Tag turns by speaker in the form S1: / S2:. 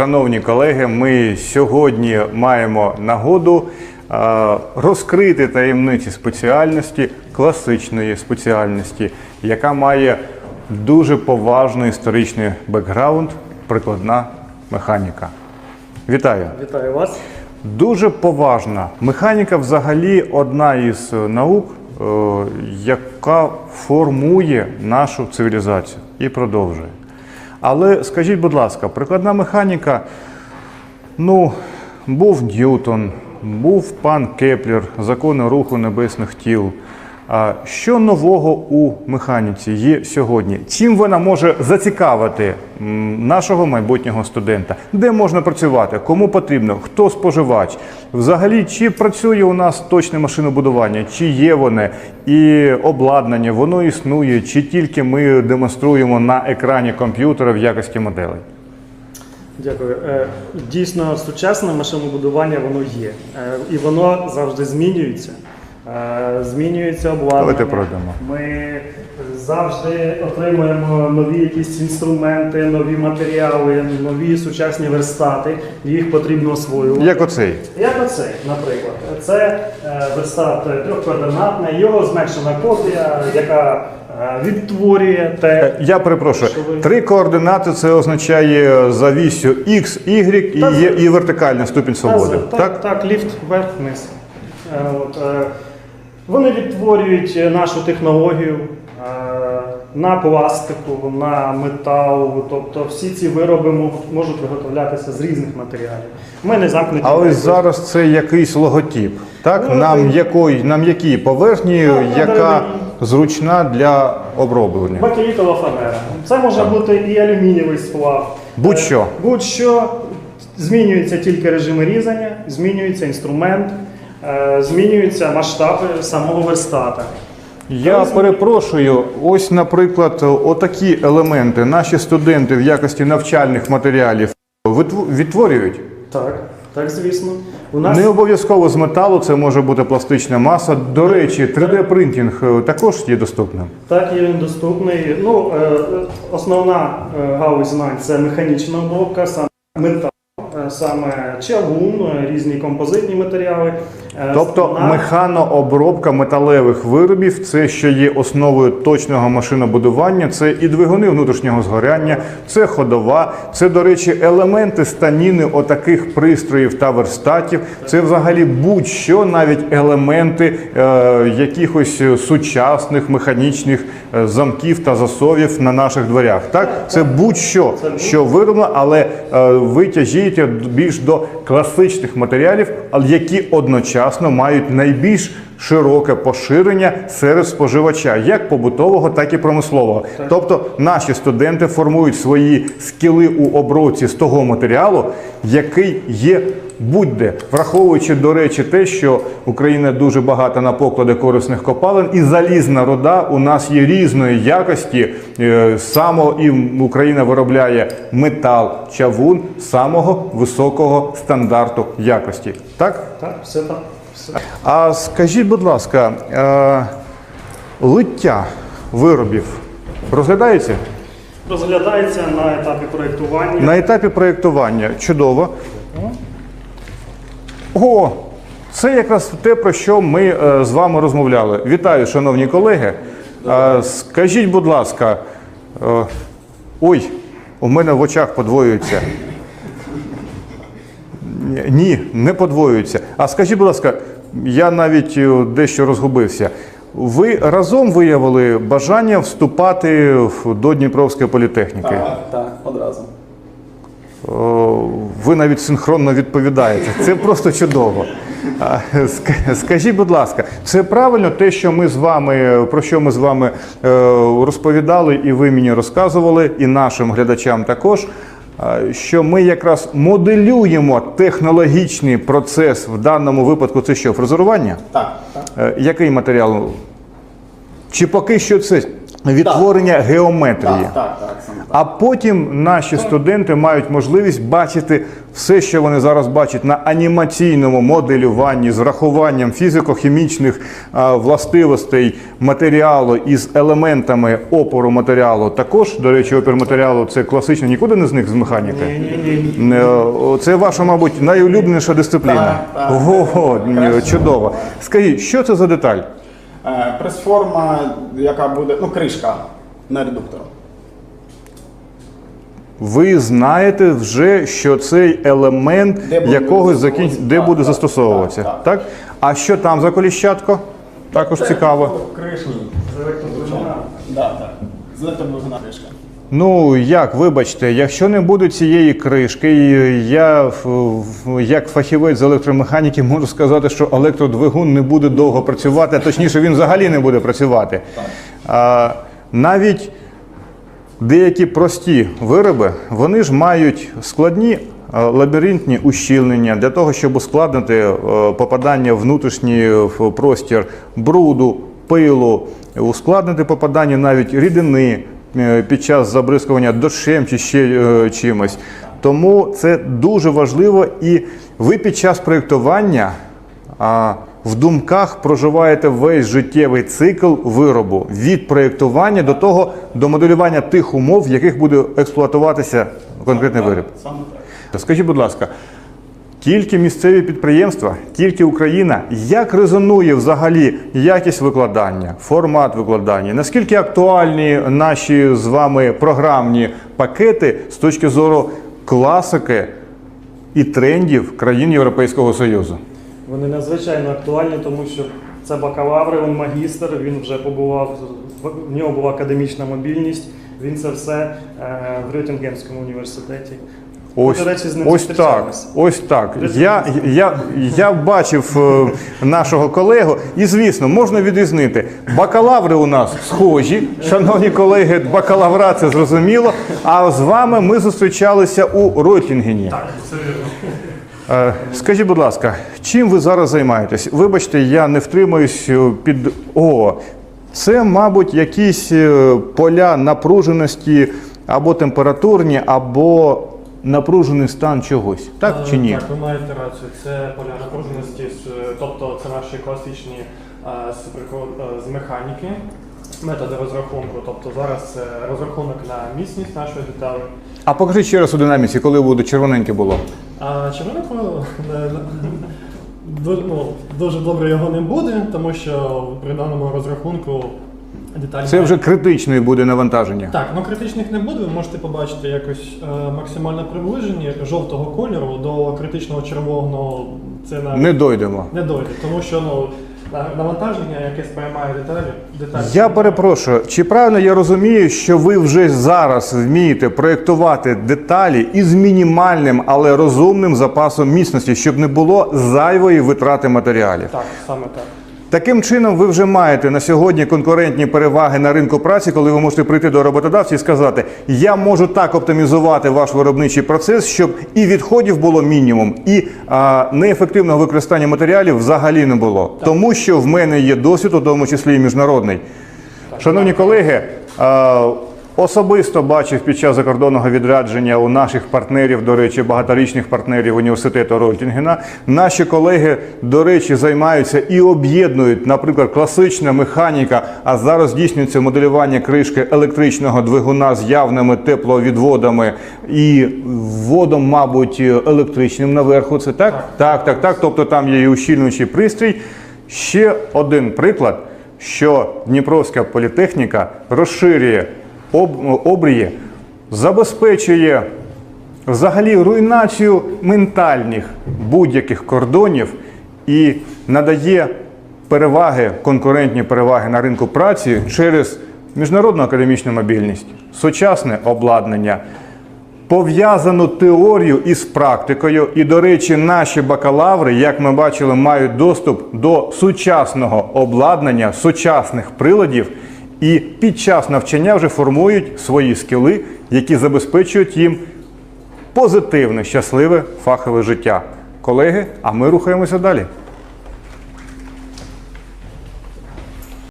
S1: шановні колеги, ми сьогодні маємо нагоду е, розкрити таємниці спеціальності, класичної спеціальності, яка має дуже поважний історичний бекграунд, прикладна механіка. Вітаю!
S2: Вітаю вас.
S1: Дуже поважна. Механіка взагалі одна із наук, е, яка формує нашу цивілізацію і продовжує. Але скажіть, будь ласка, прикладна механіка, ну, був Ньютон, був пан Кеплер, закони руху небесних тіл. Що нового у механіці є сьогодні? Чим вона може зацікавити нашого майбутнього студента? Де можна працювати? Кому потрібно? Хто споживач? Взагалі, чи працює у нас точне машинобудування? Чи є вони і обладнання? Воно існує, чи тільки ми демонструємо на екрані комп'ютера в якості моделей?
S2: Дякую. Е, Дійсно, сучасне машинобудування воно є. Е, І воно завжди змінюється. Е, Змінюється обладнання.
S1: Пройдемо.
S2: Ми завжди отримуємо нові якісь інструменти, нові матеріали, нові сучасні верстати. Їх потрібно освоювати.
S1: Як оцей?
S2: Як оцей, наприклад. Це е, верстат трьохкоординатний, його зменшена копія, яка е, відтворює те.
S1: Е, Я перепрошую,
S2: ви-
S1: три координати це означає за вісю X, Y і
S2: Та це-
S1: і вертикальний ступінь свободи.
S2: Так, так, так, ліфт вверх-вниз. Е, е, вони відтворюють е, нашу технологію е, на пластику, на метал. Тобто всі ці вироби можуть виготовлятися з різних матеріалів. Ми не замкнуті.
S1: А ось зараз це якийсь логотип. Так,
S2: Ну,
S1: нам
S2: так.
S1: якої, нам поверхні,
S2: Так,
S1: яка зручна для оброблення.
S2: Бакелітова фанера. Це може бути і алюмінієвий сплав.
S1: Будь-що.
S2: Будь-що. Змінюються тільки режими різання, змінюється інструмент, змінюються масштаби самого верстата.
S1: Я перепрошую, ось, наприклад, отакі елементи наші студенти в якості навчальних матеріалів відтворюють.
S2: Так, так, звісно. У нас
S1: Не обов'язково з металу, це може бути пластична маса. До речі, 3D-принтинг е, також є доступним.
S2: так є він доступний. Ну, е, основна е, галузь знань це механічна обробка, саме метал, е, саме чавун, е, різні композитні матеріали. Е,
S1: Тобто
S2: на-
S1: механообробка металевих виробів це що є основою точного машинобудування, це і двигуни внутрішнього згоряння, це ходова, це, до речі, елементи станіни отаких пристроїв та верстатів. Це взагалі будь-що, навіть елементи е, якихось сучасних механічних е, замків та засовів на наших дверях. Так, це будь-що, що вироблено, але е, ви тяжієте більш до класичних матеріалів, але які одночасно мають найбільш широке поширення серед споживача, як побутового, так і промислового. Тобто наші студенти формують свої скіли у обробці з того матеріалу, який є. Будь-де, враховуючи, до речі, те, що Україна дуже багата на поклади корисних копалин, і залізна руда у нас є різної якості. Е, Само і Україна виробляє метал, чавун самого високого стандарту якості. Так?
S2: Так, все так. Все.
S1: А скажіть, будь ласка, е, лиття виробів розглядається
S2: Розглядається на етапі проєктування.
S1: на етапі проєктування? Чудово. О, це якраз те, про що ми е, з вами розмовляли. Вітаю, шановні колеги. Е, скажіть, будь ласка, е, ой, у мене в очах подвоюється. Ні, не подвоюється. А скажіть, будь ласка, я навіть дещо розгубився. Ви разом виявили бажання вступати до Дніпровської політехніки?
S3: Так, так, одразу.
S1: О, Ви навіть синхронно відповідаєте. Це просто чудово. Скажіть, будь ласка, це правильно те, що ми з вами про що ми з вами е, розповідали, і ви мені розказували, і нашим глядачам також. Що ми якраз моделюємо технологічний процес в даному випадку, це що, фрезерування?
S3: Так, так.
S1: Е, Який матеріал? Чи поки що це відтворення геометрії.
S3: Так, так, так, саме так.
S1: А потім наші студенти мають можливість бачити все, що вони зараз бачать на анімаційному моделюванні з врахуванням фізико-хімічних а, властивостей матеріалу із елементами опору матеріалу. Також, до речі, опір матеріалу це класично, нікуди не зник з механіки. Е, о, Це ваша, мабуть, найулюбленіша дисципліна.
S3: Так, так.
S1: Ого, ні, чудово. Скажіть, що це за деталь?
S3: Е, Прес-форма, яка буде, ну, кришка на редуктору.
S1: Ви знаєте вже, що цей елемент
S3: Де буде
S1: якогось закін... де
S3: Так,
S1: буде
S3: так,
S1: застосовуватися.
S3: так,
S1: Так, А що там за коліщатко? Також цікаво.
S3: Кришні.
S2: З.
S3: Да, так. З кришка.
S1: Ну як, вибачте, якщо не буде цієї кришки, я як фахівець з електромеханіки можу сказати, що електродвигун не буде довго працювати, а точніше він взагалі не буде працювати. А, навіть деякі прості вироби, вони ж мають складні е, лабіринтні ущільнення для того, щоб ускладнити е, попадання в внутрішній простір бруду, пилу, ускладнити попадання навіть рідини під час забризкування дощем чи ще е, чимось. Тому це дуже важливо, і ви під час проєктування в думках проживаєте весь життєвий цикл виробу від проєктування до того до моделювання тих умов, в яких буде експлуатуватися конкретний виріб.
S3: Саме так.
S1: Скажіть, будь ласка, тільки місцеві підприємства, тільки Україна, як резонує взагалі якість викладання, формат викладання? Наскільки актуальні наші з вами програмні пакети з точки зору класики і трендів країн Європейського Союзу?
S2: Вони надзвичайно актуальні, тому що це бакалавр, він магістр, він вже побував, в нього була академічна мобільність, він це все е, в Рютінгенському університеті.
S1: Ось,
S2: Ми, до речі, з ним
S1: ось так, ось так. Я, я, я бачив е, нашого колегу, і звісно, можна відрізнити. Бакалаври у нас схожі, шановні колеги, бакалавра це зрозуміло. А з вами ми зустрічалися у Ройтінгені.
S2: Так, це вірно.
S1: Е, Скажіть, будь ласка, чим ви зараз займаєтесь? Вибачте, я не втримуюсь е, під О. Це, мабуть, якісь поля напруженості або температурні, або напружений стан чогось. Так чи ні?
S4: Так, ви маєте рацію. Це поля напруженості, тобто це наші класичні е, з, е, з механіки, методи розрахунку. Тобто зараз це розрахунок на міцність нашої деталі.
S1: А покажіть ще раз у динаміці, коли буде червоненьке було.
S4: А червоне коло е, ну, дуже добре його не буде, тому що при даному розрахунку деталі.
S1: Це вже критичне буде навантаження.
S4: Так, ну критичних не буде. Ви можете побачити якось е, максимальне приближення жовтого кольору до критичного червоного. Це навіть
S1: Не дойдемо.
S4: не дойде, тому що ну навантаження, яке сприймає деталі, деталі.
S1: Я перепрошую, чи правильно я розумію, що ви вже зараз вмієте проєктувати деталі із мінімальним, але розумним запасом міцності, щоб не було зайвої витрати матеріалів?
S4: Так, саме так.
S1: Таким чином, ви вже маєте на сьогодні конкурентні переваги на ринку праці, коли ви можете прийти до роботодавця і сказати: я можу так оптимізувати ваш виробничий процес, щоб і відходів було мінімум, і а, неефективного використання матеріалів взагалі не було. Тому що в мене є досвід, у тому числі і міжнародний. Шановні колеги, е, особисто бачив під час закордонного відрядження у наших партнерів, до речі, багаторічних партнерів університету Рольтінгена. Наші колеги, до речі, займаються і об'єднують, наприклад, класична механіка, а зараз здійснюється моделювання кришки електричного двигуна з явними тепловідводами і вводом, мабуть, електричним наверху. Це так? Так, так, так. Тобто там є і ущільнюючий пристрій. Ще один приклад що Дніпровська політехніка розширює обрії, забезпечує взагалі руйнацію ментальних будь-яких кордонів і надає переваги, конкурентні переваги на ринку праці через міжнародну академічну мобільність, сучасне обладнання, пов'язану теорію із практикою. І, до речі, наші бакалаври, як ми бачили, мають доступ до сучасного обладнання, сучасних приладів, і під час навчання вже формують свої скіли, які забезпечують їм позитивне, щасливе фахове життя. Колеги, а ми рухаємося далі.